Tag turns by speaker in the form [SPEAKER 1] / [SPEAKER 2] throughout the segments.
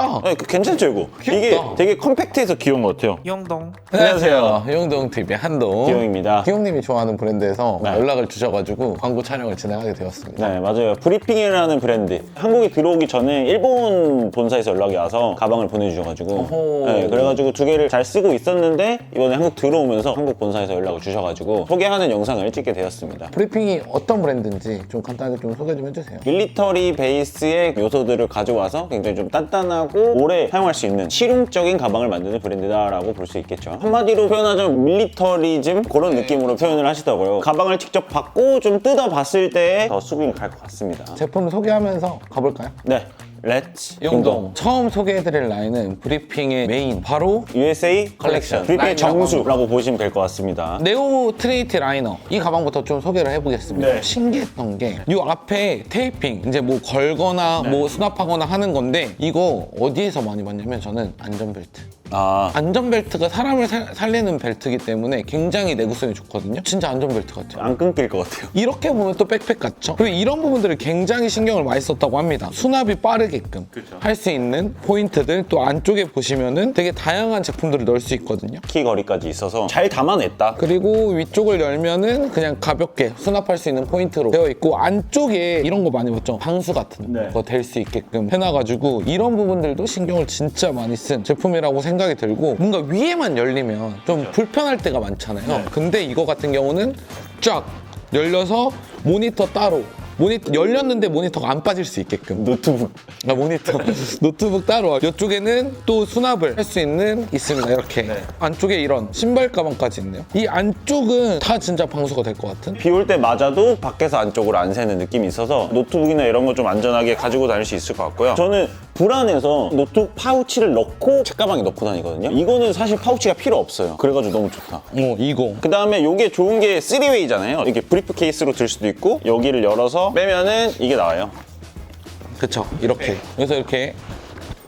[SPEAKER 1] 귀엽다.
[SPEAKER 2] 네, 그 괜찮죠 이거? 이게
[SPEAKER 1] 귀엽다.
[SPEAKER 2] 되게 컴팩트해서 귀여운 것 같아요.
[SPEAKER 3] 영동
[SPEAKER 2] 안녕하세요.
[SPEAKER 1] 용동 TV 한동.
[SPEAKER 2] 기용입니다.
[SPEAKER 1] 기용님이 좋아하는 브랜드에서
[SPEAKER 2] 네.
[SPEAKER 1] 연락을 주셔가지고 광고 촬영을 진행하게 되었습니다.
[SPEAKER 2] 네 맞아요 브리핑이라는 브랜드 한국에 들어오기 전에 일본 본사에서 연락이 와서 가방을 보내주셔가지고
[SPEAKER 1] 어허.
[SPEAKER 2] 네, 그래가지고 두 개를 잘 쓰고 있었는데 이번에 한국 들어오면서 한국 본사에서 연락을 주셔가지고 소개하는 영상을 찍게 되었습니다
[SPEAKER 1] 브리핑이 어떤 브랜드인지 좀 간단하게 좀 소개 좀 해주세요.
[SPEAKER 2] 밀리터리 베이스의 요소들을 가져와서 굉장히 좀 단단하고 오래 사용할 수 있는 실용적인 가방을 만드는 브랜드다라고 볼 수 있겠죠. 한마디로 표현하자면 밀리터리즘 그런 느낌으로 표현을 하시더라고요. 가방을 직접 받고 좀 뜯어봤을 때 더 수긍이 갈 것 같습니다.
[SPEAKER 1] 제품 소개하면서 가볼까요?
[SPEAKER 2] 네, 렛츠
[SPEAKER 1] 용동. 처음 소개해드릴 라인은 브리핑의 메인 바로
[SPEAKER 2] USA 컬렉션. 브리핑의 정수라고 보시면 될 것 같습니다.
[SPEAKER 1] 네오 트레이티 라이너 이 가방부터 좀 소개를 해보겠습니다.
[SPEAKER 2] 네.
[SPEAKER 1] 신기했던 게 이 앞에 테이핑 이제 뭐 걸거나 뭐 수납하거나 하는 건데 이거 어디에서 많이 봤냐면 저는 안전벨트.
[SPEAKER 2] 아,
[SPEAKER 1] 안전벨트가 사람을 살, 살리는 벨트이기 때문에 굉장히 내구성이 좋거든요. 진짜 안전벨트 같아요.
[SPEAKER 2] 안 끊길 것 같아요.
[SPEAKER 1] 이렇게 보면 또 백팩 같죠? 그리고 이런 부분들을 굉장히 신경을 많이 썼다고 합니다. 수납이 빠르게끔 할 수 있는 포인트들 또 안쪽에 보시면은 되게 다양한 제품들을 넣을 수 있거든요.
[SPEAKER 2] 키 거리까지 있어서 잘 담아냈다.
[SPEAKER 1] 그리고 위쪽을 열면은 그냥 가볍게 수납할 수 있는 포인트로 되어 있고 안쪽에 이런 거 많이 봤죠? 방수 같은
[SPEAKER 2] 네.
[SPEAKER 1] 거될 수 있게끔 해놔가지고 이런 부분들도 신경을 진짜 많이 쓴 제품이라고 생각 이 들고 뭔가 위에만 열리면 좀 불편할 때가 많잖아요. 근데 이거 같은 경우는 쫙 열려서 모니터 따로 모니터 열렸는데 모니터가 안 빠질 수 있게끔.
[SPEAKER 2] 노트북.
[SPEAKER 1] 아, 모니터. 노트북 따로. 이쪽에는 또 수납을 할 수 있는 있습니다. 이렇게. 안쪽에 이런 신발 가방까지 있네요. 이 안쪽은 다 진짜 방수가 될 것 같은?
[SPEAKER 2] 비 올 때 맞아도 밖에서 안쪽으로 안 새는 느낌이 있어서 노트북이나 이런 거 좀 안전하게 가지고 다닐 수 있을 것 같고요. 저는 불안해서 노트북 파우치를 넣고 책가방에 넣고 다니거든요. 이거는 사실 파우치가 필요 없어요. 그래가지고 너무 좋다.
[SPEAKER 1] 어 이거
[SPEAKER 2] 그 다음에 이게 좋은 게 3웨이잖아요. 이게 브리프 케이스로 들 수도 있고 여기를 열어서 빼면은 이게 나와요.
[SPEAKER 1] 그쵸 이렇게 그래서 이렇게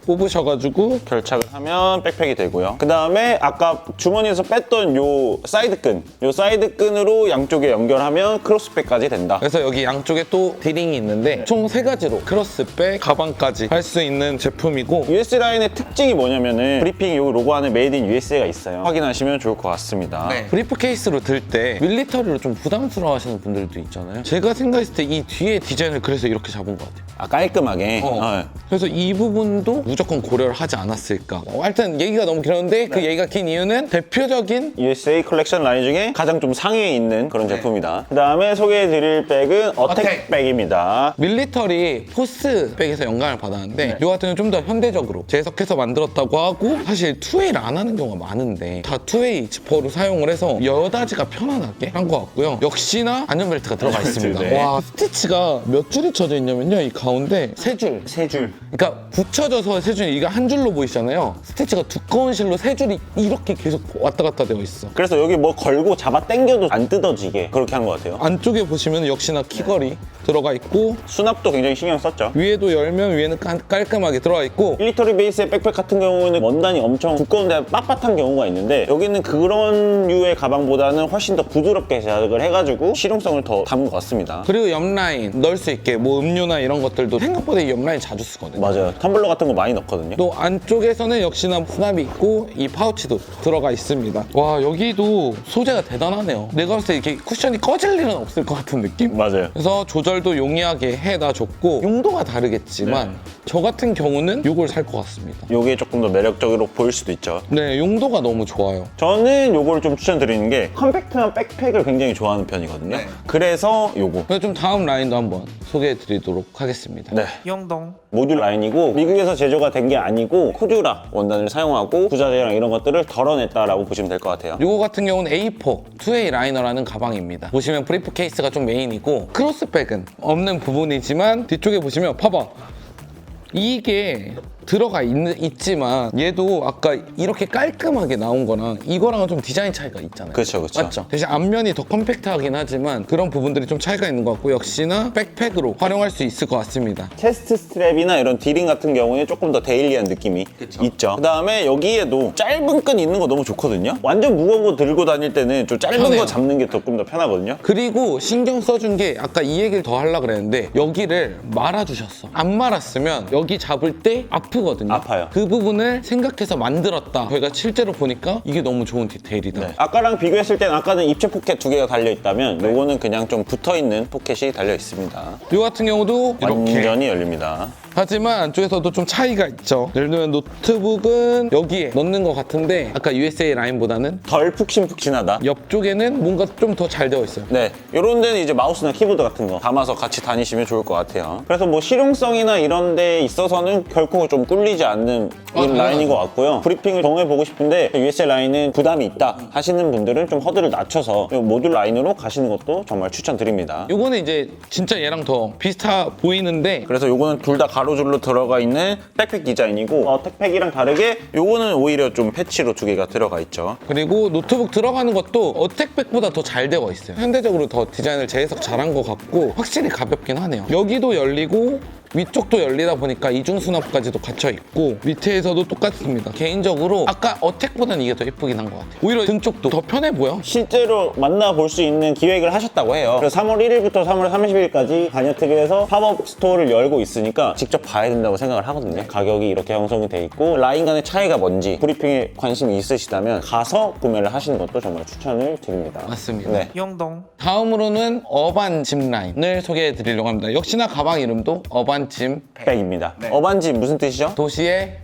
[SPEAKER 1] 뽑으셔가지고
[SPEAKER 2] 결착을 하면 백팩이 되고요. 그 다음에 아까 주머니에서 뺐던 요 사이드 끈, 요 사이드 끈으로 양쪽에 연결하면 크로스백까지 된다.
[SPEAKER 1] 그래서 여기 양쪽에 또 디링이 있는데 총 세 가지로 크로스백 가방까지 할 수 있는 제품이고
[SPEAKER 2] US 라인의 특징이 뭐냐면은 브리핑 요 로고 안에 메이드 인 USA가 있어요. 확인하시면 좋을 것 같습니다.
[SPEAKER 1] 브리프 케이스로 들 때 밀리터리로 좀 부담스러워 하시는 분들도 있잖아요 제가 생각했을 때 이 뒤에 디자인을 그래서 이렇게 잡은 것 같아요
[SPEAKER 2] 아 깔끔하게.
[SPEAKER 1] 어.
[SPEAKER 2] 네.
[SPEAKER 1] 그래서 이 부분도 무조건 고려를 하지 않았을까. 어, 하여튼 얘기가 너무 길었는데 그 얘기가 긴 이유는 대표적인
[SPEAKER 2] USA 컬렉션 라인 중에 가장 좀 상위에 있는 그런 제품이다. 그 다음에 소개해드릴 백은 어택
[SPEAKER 1] 어택.
[SPEAKER 2] 백입니다.
[SPEAKER 1] 밀리터리 포스 백에서 영감을 받았는데 이 같은 경우는 좀 더 현대적으로 재해석해서 만들었다고 하고 사실 투웨이를 안 하는 경우가 많은데 다 투웨이 지퍼로 사용을 해서 여다지가 편안하게 한 것 같고요. 역시나 안전벨트가 들어가 있습니다.
[SPEAKER 2] 네.
[SPEAKER 1] 와 스티치가 몇 줄이 쳐져 있냐면요. 이 가운데 세 줄.
[SPEAKER 2] 세 줄.
[SPEAKER 1] 그러니까 붙여져서 세 줄이 이거 한 줄로 보이잖아요. 스티치가 두꺼운 실로 세 줄이 이렇게 계속 왔다 갔다 되어 있어.
[SPEAKER 2] 그래서 여기 뭐 걸고 잡아 당겨도 안 뜯어지게 그렇게 한 것 같아요.
[SPEAKER 1] 안쪽에 보시면 역시나 키걸이 들어가 있고
[SPEAKER 2] 수납도 굉장히 신경 썼죠.
[SPEAKER 1] 위에도 열면 위에는 깔- 깔끔하게 들어가 있고
[SPEAKER 2] 밀리터리 베이스의 백팩 같은 경우는 원단이 엄청 두꺼운데 빳빳한 경우가 있는데 여기는 그런 류의 가방보다는 훨씬 더 부드럽게 제작을 해가지고 실용성을 더 담은 것 같습니다.
[SPEAKER 1] 그리고 옆라인 넣을 수 있게 뭐 음료나 이런 것들도 생각보다 이 옆라인 자주 쓰거든요.
[SPEAKER 2] 맞아요. 텀블러 같은 거 많이 넣거든요.
[SPEAKER 1] 또 안쪽에서는 역시나 수납이 있고 이 파우치도 들어가 있습니다. 와 여기도 소재가 대단하네요. 내가 봤을 때 이렇게 쿠션이 꺼질 일은 없을 것 같은 느낌?
[SPEAKER 2] 맞아요.
[SPEAKER 1] 그래서 조절도 용이하게 해놔줬고 용도가 다르겠지만 저 같은 경우는 이걸 살 것 같습니다.
[SPEAKER 2] 요게 조금 더 매력적으로 보일 수도 있죠.
[SPEAKER 1] 네 용도가 너무 좋아요.
[SPEAKER 2] 저는 요걸 좀 추천드리는 게 컴팩트한 백팩을 굉장히 좋아하는 편이거든요. 그래서 요거.
[SPEAKER 1] 그래서 좀 다음 라인도 한번 소개해드리도록 하겠습니다.
[SPEAKER 2] 네.
[SPEAKER 3] 영동
[SPEAKER 2] 모듈 라인이고 미국에서 제조 가 된 게 아니고 코듀라 원단을 사용하고 부자재랑 이런 것들을 덜어냈다라고 보시면 될 것 같아요.
[SPEAKER 1] 이거 같은 경우는 A4 2A 라이너라는 가방입니다. 보시면 브리프 케이스가 좀 메인이고 크로스백은 없는 부분이지만 뒤쪽에 보시면 봐봐. 이게 들어가 있, 있지만 얘도 아까 이렇게 깔끔하게 나온 거랑 이거랑은 좀 디자인 차이가 있잖아요.
[SPEAKER 2] 그렇죠, 그렇죠.
[SPEAKER 1] 맞죠? 대신 앞면이 더 컴팩트하긴 하지만 그런 부분들이 좀 차이가 있는 것 같고 역시나 백팩으로 활용할 수 있을 것 같습니다.
[SPEAKER 2] 체스트 스트랩이나 이런 디링 같은 경우에 조금 더 데일리한 느낌이 있죠. 그 다음에 여기에도 짧은 끈 있는 거 너무 좋거든요. 완전 무거운 거 들고 다닐 때는 좀 짧은
[SPEAKER 1] 편해요.
[SPEAKER 2] 거 잡는 게 조금 더 편하거든요.
[SPEAKER 1] 그리고 신경 써준 게 아까 이 얘기를 더 하려고 그랬는데 여기를 말아주셨어 안 말았으면 여기 잡을 때 아프거든요.
[SPEAKER 2] 아파요.
[SPEAKER 1] 그 부분을 생각해서 만들었다. 저희가 실제로 보니까 이게 너무 좋은 디테일이다.
[SPEAKER 2] 네. 아까랑 비교했을 땐 아까는 입체 포켓 두 개가 달려 있다면 요거는 그냥 좀 붙어 있는 포켓이 달려 있습니다.
[SPEAKER 1] 이 같은 경우도 이렇게
[SPEAKER 2] 완전히 열립니다.
[SPEAKER 1] 하지만 안쪽에서도 좀 차이가 있죠. 예를 들면 노트북은 여기에 넣는 것 같은데 아까 USA 라인보다는
[SPEAKER 2] 덜 푹신푹신하다.
[SPEAKER 1] 옆쪽에는 뭔가 좀 더 잘 되어 있어요.
[SPEAKER 2] 네, 이런 데는 이제 마우스나 키보드 같은 거 담아서 같이 다니시면 좋을 것 같아요. 그래서 뭐 실용성이나 이런 데 있어서는 결코 좀 꿀리지 않는
[SPEAKER 1] 아,
[SPEAKER 2] 이 라인인
[SPEAKER 1] 당연하죠.
[SPEAKER 2] 것 같고요. 브리핑을 정해보고 싶은데 USA 라인은 부담이 있다 하시는 분들은 좀 허들을 낮춰서 이 모듈 라인으로 가시는 것도 정말 추천드립니다.
[SPEAKER 1] 요거는 이제 진짜 얘랑 더 비슷해 보이는데
[SPEAKER 2] 그래서 요거는 둘 다 가 로줄로 들어가 있는 백팩 디자인이고 어, 택팩이랑 다르게 요거는 오히려 좀 패치로 두 개가 들어가 있죠.
[SPEAKER 1] 그리고 노트북 들어가는 것도 어택백보다 더 잘 되어 있어요. 현대적으로 더 디자인을 재해석 잘한 것 같고 확실히 가볍긴 하네요. 여기도 열리고 위쪽도 열리다 보니까 이중 수납까지도 갇혀 있고 밑에서도 똑같습니다. 개인적으로 아까 어택보다는 이게 더 예쁘긴 한 것 같아요. 오히려 등 쪽도 더 편해 보여.
[SPEAKER 2] 실제로 만나볼 수 있는 기획을 하셨다고 해요. 그래서 3월 1일부터 3월 30일까지 반야특에서 팝업 스토어를 열고 있으니까 직접 봐야 된다고 생각을 하거든요. 가격이 이렇게 형성이 돼 있고 라인 간의 차이가 뭔지 브리핑에 관심이 있으시다면 가서 구매를 하시는 것도 정말 추천을 드립니다.
[SPEAKER 1] 맞습니다.
[SPEAKER 2] 네.
[SPEAKER 3] 영동
[SPEAKER 1] 다음으로는 어반 짐 라인을 소개해 드리려고 합니다. 역시나 가방 이름도 어반 짐
[SPEAKER 2] 백입니다. 어반지 무슨 뜻이죠?
[SPEAKER 1] 도시의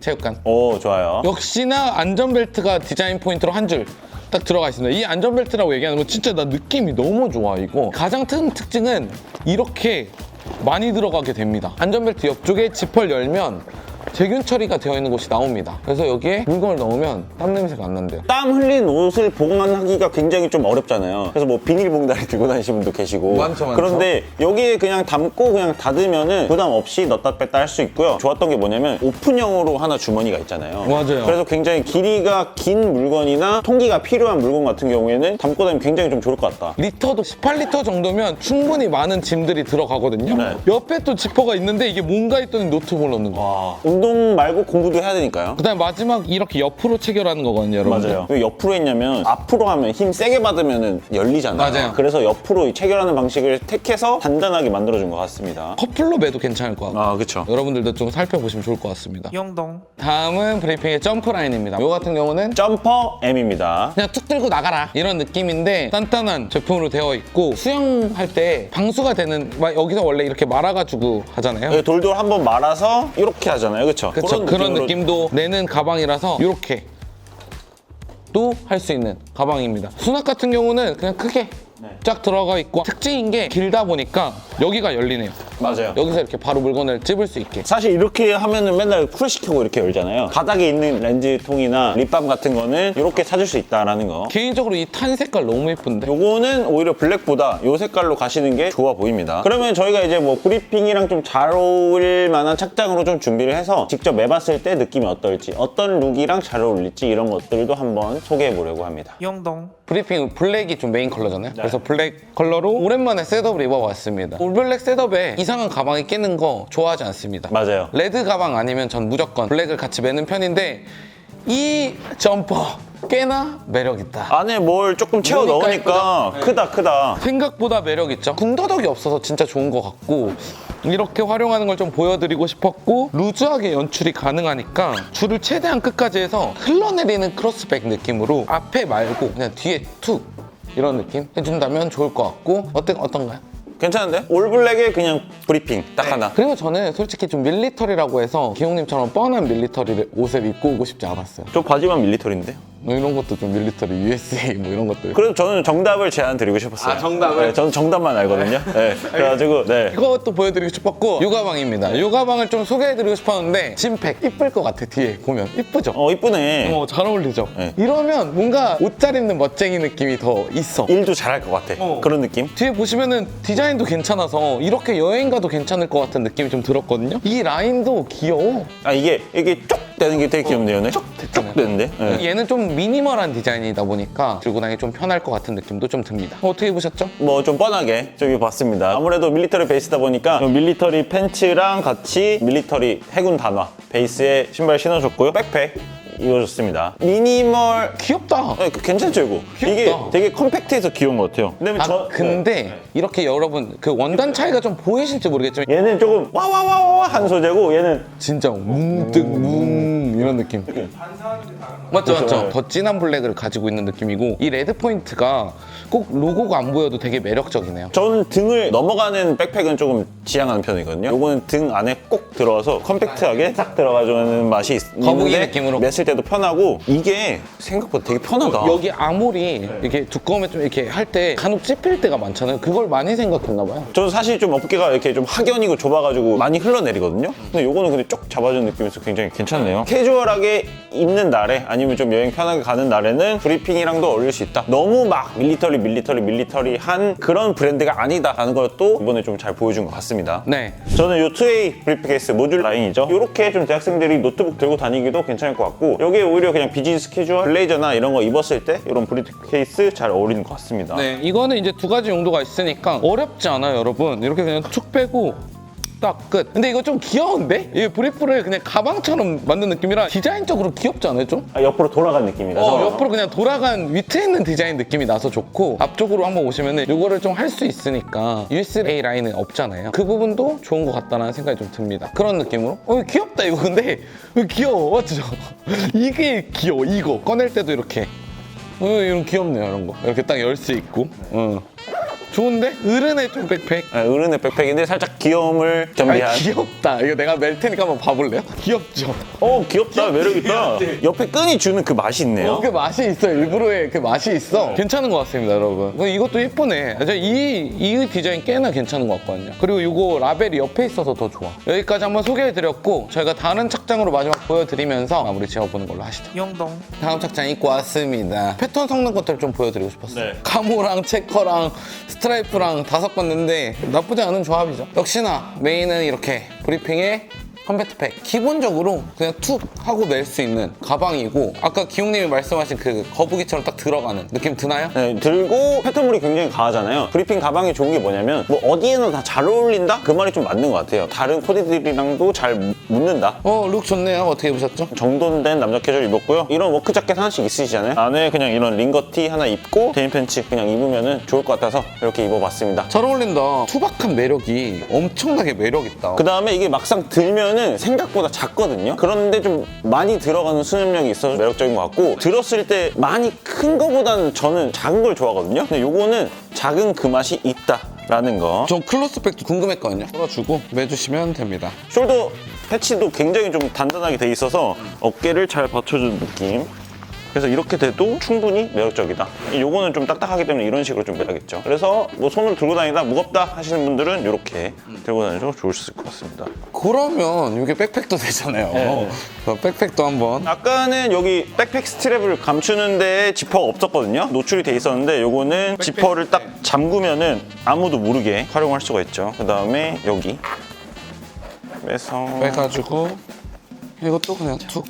[SPEAKER 1] 체육관.
[SPEAKER 2] 오 좋아요.
[SPEAKER 1] 역시나 안전벨트가 디자인 포인트로 한 줄 딱 들어가 있습니다. 이 안전벨트라고 얘기하는 건 진짜 나 느낌이 너무 좋아 이거. 가장 큰 특징은 이렇게 많이 들어가게 됩니다. 안전벨트 옆쪽에 지퍼를 열면 제균 처리가 되어 있는 곳이 나옵니다. 그래서 여기에 물건을 넣으면 땀 냄새가 안 난대요.
[SPEAKER 2] 땀 흘린 옷을 보관하기가 굉장히 좀 어렵잖아요. 그래서 뭐 비닐봉다리 들고 다니시는 분도 계시고.
[SPEAKER 1] 많죠, 많죠.
[SPEAKER 2] 그런데 여기에 그냥 담고 그냥 닫으면은 부담 없이 넣다 뺐다 할 수 있고요. 좋았던 게 뭐냐면 오픈형으로 하나 주머니가 있잖아요.
[SPEAKER 1] 맞아요.
[SPEAKER 2] 그래서 굉장히 길이가 긴 물건이나 통기가 필요한 물건 같은 경우에는 담고 다니면 굉장히 좀 좋을 것 같다.
[SPEAKER 1] 리터도 18리터 정도면 충분히 많은 짐들이 들어가거든요.
[SPEAKER 2] 네.
[SPEAKER 1] 옆에 또 지퍼가 있는데 이게 뭔가 했더니 노트북을 넣는 거.
[SPEAKER 2] 와, 운동 말고 공부도 해야 되니까요.
[SPEAKER 1] 그다음 마지막 이렇게 옆으로 체결하는 거거든요, 여러분.
[SPEAKER 2] 맞아요. 왜 옆으로 했냐면 앞으로 하면 힘 세게 받으면 열리잖아요.
[SPEAKER 1] 맞아요.
[SPEAKER 2] 그래서 옆으로 체결하는 방식을 택해서 단단하게 만들어준 것 같습니다.
[SPEAKER 1] 커플로 매도 괜찮을 것 같고.
[SPEAKER 2] 아, 그쵸.
[SPEAKER 1] 여러분들도 좀 살펴보시면 좋을 것 같습니다.
[SPEAKER 3] 영동
[SPEAKER 1] 다음은 브리핑의 점프 라인입니다. 이거 같은 경우는
[SPEAKER 2] 점퍼 M입니다.
[SPEAKER 1] 그냥 툭 들고 나가라 이런 느낌인데 단단한 제품으로 되어 있고 수영할 때 방수가 되는 막 여기서 원래 이렇게 말아가지고 하잖아요.
[SPEAKER 2] 여기 돌돌 한번 말아서 이렇게 하잖아요. 그렇죠?
[SPEAKER 1] 그쵸 그런 느낌도 내는 가방이라서 이렇게 또 할 수 있는 가방입니다. 수납 같은 경우는 그냥 크게 쫙 들어가 있고 특징인 게 길다 보니까 여기가 열리네요.
[SPEAKER 2] 맞아요.
[SPEAKER 1] 여기서 이렇게 바로 물건을 찝을 수 있게.
[SPEAKER 2] 사실 이렇게 하면은 맨날 쿨 시키고 이렇게 열잖아요. 바닥에 있는 렌즈통이나 립밤 같은 거는 이렇게 찾을 수 있다라는 거.
[SPEAKER 1] 개인적으로 이 탄 색깔 너무 예쁜데.
[SPEAKER 2] 요거는 오히려 블랙보다 요 색깔로 가시는 게 좋아 보입니다. 그러면 저희가 이제 뭐 브리핑이랑 좀 잘 어울릴 만한 착장으로 좀 준비를 해서 직접 매봤을 때 느낌이 어떨지, 어떤 룩이랑 잘 어울릴지 이런 것들도 한번 소개해 보려고 합니다.
[SPEAKER 3] 영동
[SPEAKER 1] 브리핑 블랙이 좀 메인 컬러잖아요. 그래서 블랙 컬러로 오랜만에 셋업을 입어봤습니다. 올블랙 셋업에 이상한 가방이 끼는 거 좋아하지 않습니다.
[SPEAKER 2] 맞아요.
[SPEAKER 1] 레드 가방 아니면 전 무조건 블랙을 같이 매는 편인데 이 점퍼 꽤나 매력 있다.
[SPEAKER 2] 안에 뭘 조금 채워 넣으니까. 크다 크다.
[SPEAKER 1] 생각보다 매력 있죠. 군더더기 없어서 진짜 좋은 것 같고 이렇게 활용하는 걸 좀 보여드리고 싶었고 루즈하게 연출이 가능하니까 줄을 최대한 끝까지 해서 흘러내리는 크로스백 느낌으로 앞에 말고 그냥 뒤에 툭 이런 느낌 해준다면 좋을 것 같고 어때 어떤가요?
[SPEAKER 2] 괜찮은데? 올블랙에 그냥 브리핑 딱 하나.
[SPEAKER 1] 그리고 저는 솔직히 좀 밀리터리라고 해서 기용님처럼 뻔한 밀리터리 옷을 입고 오고 싶지 않았어요.
[SPEAKER 2] 저 바지만 밀리터리인데?
[SPEAKER 1] 뭐 이런 것도 좀 밀리터리 USA 뭐 이런 것들.
[SPEAKER 2] 그래도 저는 정답을 제안 드리고 싶었어요.
[SPEAKER 1] 아, 정답을?
[SPEAKER 2] 네, 저는 정답만 알거든요. 네. 그래가지고 네.
[SPEAKER 1] 이것도 보여드리고 싶었고 요 가방입니다. 요 가방을 좀 소개해드리고 싶었는데 짐팩 이쁠 것 같아 뒤에 보면 이쁘죠?
[SPEAKER 2] 어 이쁘네.
[SPEAKER 1] 어, 잘 어울리죠?
[SPEAKER 2] 네.
[SPEAKER 1] 이러면 뭔가 옷 잘 입는 멋쟁이 느낌이 더 있어.
[SPEAKER 2] 일도 잘할 것 같아.
[SPEAKER 1] 어.
[SPEAKER 2] 그런 느낌?
[SPEAKER 1] 뒤에 보시면은 디자인도 괜찮아서 이렇게 여행 가도 괜찮을 것 같은 느낌이 좀 들었거든요. 이 라인도 귀여워.
[SPEAKER 2] 아 이게 이게 쭉 되는 게 되게 귀엽네요. 네.
[SPEAKER 1] 쭉
[SPEAKER 2] 되는데. 네.
[SPEAKER 1] 얘는 좀 미니멀한 디자인이다 보니까 들고 다니기 좀 편할 것 같은 느낌도 좀 듭니다. 어떻게 보셨죠?
[SPEAKER 2] 뭐 좀 뻔하게 저기 봤습니다. 아무래도 밀리터리 베이스다 보니까 요 밀리터리 팬츠랑 같이 밀리터리 해군 단화 베이스에 신발 신어줬고요. 백팩 이루어졌습니다. 미니멀
[SPEAKER 1] 귀엽다.
[SPEAKER 2] 네, 괜찮죠 이거?
[SPEAKER 1] 귀엽다.
[SPEAKER 2] 이게 되게 컴팩트해서 귀여운 것 같아요. 근데
[SPEAKER 1] 아,
[SPEAKER 2] 저
[SPEAKER 1] 근데 이렇게 여러분 그 원단 차이가 좀 보이실지 모르겠지만
[SPEAKER 2] 얘는 조금 와와와와 한 소재고 얘는
[SPEAKER 1] 진짜 뭉뜩 뭉 이런 느낌. 맞죠, 맞죠.
[SPEAKER 2] 그렇죠.
[SPEAKER 1] 더 진한 블랙을 가지고 있는 느낌이고 이 레드 포인트가 꼭 로고가 안 보여도 되게 매력적이네요.
[SPEAKER 2] 저는 등을 넘어가는 백팩은 조금 지향하는 편이거든요. 요거는 등 안에 꼭 들어와서 컴팩트하게 딱 들어가주는 맛이 있-
[SPEAKER 1] 거북이
[SPEAKER 2] 있는데
[SPEAKER 1] 느낌으로.
[SPEAKER 2] 맸을 때도 편하고 이게 생각보다 되게 편하다.
[SPEAKER 1] 여기 아무리 이렇게 두꺼우면 좀 이렇게 할 때 간혹 찝힐 때가 많잖아요. 그걸 많이 생각했나 봐요.
[SPEAKER 2] 저는 사실 좀 어깨가 이렇게 좀 확연이고 좁아가지고 많이 흘러내리거든요. 근데 요거는 근데 쭉 잡아주는 느낌에서 굉장히 괜찮네요. 캐주얼하게 입는 날에 아니면 좀 여행 편하게 가는 날에는 브리핑이랑도 어울릴 수 있다. 너무 막 밀리터리 밀리터리 밀리터리 한 그런 브랜드가 아니다라는 것도 이번에 좀 잘 보여준 것 같습니다.
[SPEAKER 1] 네.
[SPEAKER 2] 저는 이 2A 브리프 케이스 모듈 라인이죠. 이렇게 좀 대학생들이 노트북 들고 다니기도 괜찮을 것 같고 여기에 오히려 그냥 비즈니스 캐주얼 블레이저나 이런 거 입었을 때 이런 브리프케이스 잘 어울리는 것 같습니다.
[SPEAKER 1] 네, 이거는 이제 두 가지 용도가 있으니까 어렵지 않아요, 여러분. 이렇게 그냥 툭 빼고 딱 끝. 근데 이거 좀 귀여운데? 이 브리프를 그냥 가방처럼 만든 느낌이라 디자인적으로 귀엽지 않아요, 좀?
[SPEAKER 2] 아, 옆으로 돌아간 느낌이라서
[SPEAKER 1] 어, 옆으로 그냥 돌아간 위트에 있는 디자인 느낌이 나서 좋고 앞쪽으로 한번 오시면은 이거를 좀 할 수 있으니까 USB-A 라인은 없잖아요. 그 부분도 좋은 것 같다는 생각이 좀 듭니다. 그런 느낌으로 어 귀엽다 이거 근데 어, 귀여워 맞죠? 이게 귀여워. 이거 꺼낼 때도 이렇게. 어 이런 귀엽네요 이런 거. 이렇게 딱 열 수 있고. 어 좋은데? 어른의 좀 백팩.
[SPEAKER 2] 네, 어른의 백팩인데 살짝 귀여움을
[SPEAKER 1] 아
[SPEAKER 2] 겸비한.
[SPEAKER 1] 귀엽다. 이거 내가 멜 테니까 한번 봐볼래요? 귀엽죠?
[SPEAKER 2] 어 귀엽다. 매력있다. 옆에 끈이 주는 그 맛이 있네요.
[SPEAKER 1] 그 맛이 있어. 일부러의 그 맛이 있어. 괜찮은 것 같습니다 여러분. 이것도 예쁘네. 저 이, 이 디자인 꽤나 괜찮은 것 같거든요. 그리고 이거 라벨이 옆에 있어서 더 좋아. 여기까지 한번 소개해드렸고 저희가 다른 착장으로 마지막 보여드리면서 마무리 지어보는 걸로 하시죠.
[SPEAKER 3] 영동.
[SPEAKER 1] 다음 착장 입고 왔습니다. 패턴 섞는 것들을 좀 보여드리고 싶었어요.
[SPEAKER 2] 네.
[SPEAKER 1] 카모랑 체커랑 스트라이프랑 다 섞었는데 나쁘지 않은 조합이죠. 역시나 메인은 이렇게 브리핑에 컴팩트팩 기본적으로 그냥 툭 하고 낼 수 있는 가방이고 아까 기용님이 말씀하신 그 거북이처럼 딱 들어가는 느낌 드나요?
[SPEAKER 2] 네, 들고 패턴물이 굉장히 강하잖아요 브리핑 가방이 좋은 게 뭐냐면 뭐 어디에나 다 잘 어울린다? 그 말이 좀 맞는 것 같아요 다른 코디들이랑도 잘 묻는다
[SPEAKER 1] 어 룩 좋네요 어떻게 보셨죠?
[SPEAKER 2] 정돈된 남자 캐주얼 입었고요. 이런 워크 자켓 하나씩 있으시잖아요. 안에 그냥 이런 링거티 하나 입고 데님 팬츠 그냥 입으면 좋을 것 같아서 이렇게 입어봤습니다.
[SPEAKER 1] 잘 어울린다 투박한 매력이 엄청나게 매력있다
[SPEAKER 2] 그 다음에 이게 막상 들면 은 생각보다 작거든요. 그런데 좀 많이 들어가는 수납력이 있어서 매력적인 것 같고 들었을 때 많이 큰 거보다는 저는 작은 걸 좋아하거든요. 근데 요거는 작은 그 맛이 있다 라는 거.
[SPEAKER 1] 저 클로스백도 궁금했거든요 풀어주고 매주시면 됩니다
[SPEAKER 2] 숄더 패치도 굉장히 좀 단단하게 돼 있어서 어깨를 잘 받쳐주는 느낌. 그래서 이렇게 돼도 충분히 매력적이다. 요거는 좀 딱딱하기 때문에 이런 식으로 좀 매야겠죠. 그래서 뭐 손으로 들고 다니다 무겁다 하시는 분들은 이렇게 들고 다니셔도 좋을 수 있을 것 같습니다.
[SPEAKER 1] 그러면 이게 백팩도 되잖아요
[SPEAKER 2] 네.
[SPEAKER 1] 그럼 백팩도 한번
[SPEAKER 2] 아까는 여기 백팩 스트랩을 감추는데 지퍼가 없었거든요. 노출이 돼 있었는데 요거는 지퍼를 딱 잠그면은 아무도 모르게 활용할 수가 있죠. 그 다음에 여기 빼서
[SPEAKER 1] 빼가지고 이것도 그냥 툭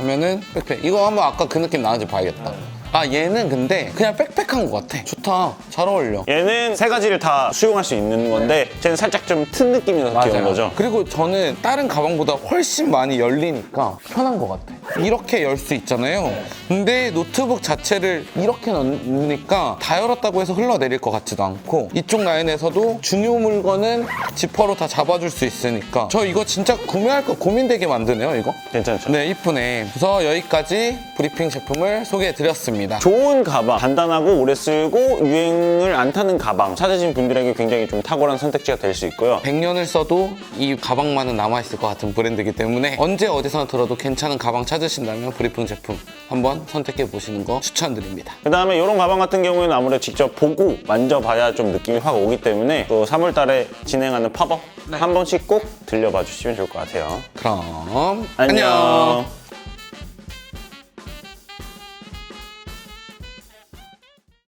[SPEAKER 1] 하면은 백팩 이거 한번 아까 그 느낌 나는지 봐야겠다. 아 얘는 근데 그냥 백팩한 것 같아. 좋다. 잘 어울려.
[SPEAKER 2] 얘는 세 가지를 다 수용할 수 있는 건데 쟤는 살짝 좀 튼 느낌이 나서 귀여운 거죠.
[SPEAKER 1] 그리고 저는 다른 가방보다 훨씬 많이 열리니까 편한 것 같아. 이렇게 열 수 있잖아요. 근데 노트북 자체를 이렇게 넣으니까 다 열었다고 해서 흘러내릴 것 같지도 않고 이쪽 라인에서도 중요 물건은 지퍼로 다 잡아줄 수 있으니까 저 이거 진짜 구매할 거 고민되게 만드네요, 이거.
[SPEAKER 2] 괜찮죠?
[SPEAKER 1] 네, 이쁘네. 그래서 여기까지 브리핑 제품을 소개해드렸습니다.
[SPEAKER 2] 좋은 가방, 간단하고 오래 쓰고 유행을 안 타는 가방 찾으신 분들에게 굉장히 좀 탁월한 선택지가 될 수 있고요.
[SPEAKER 1] 100년을 써도 이 가방만은 남아있을 것 같은 브랜드이기 때문에 언제 어디서나 들어도 괜찮은 가방 찾으 신다면 브리핑 제품 한번 선택해 보시는 거 추천드립니다.
[SPEAKER 2] 그 다음에 이런 가방 같은 경우에는 아무래도 직접 보고 만져봐야 좀 느낌이 확 오기 때문에 또 3월 달에 진행하는 팝업 한 번씩 꼭 들려봐 주시면 좋을 것 같아요.
[SPEAKER 1] 그럼
[SPEAKER 2] 안녕.
[SPEAKER 1] 안녕.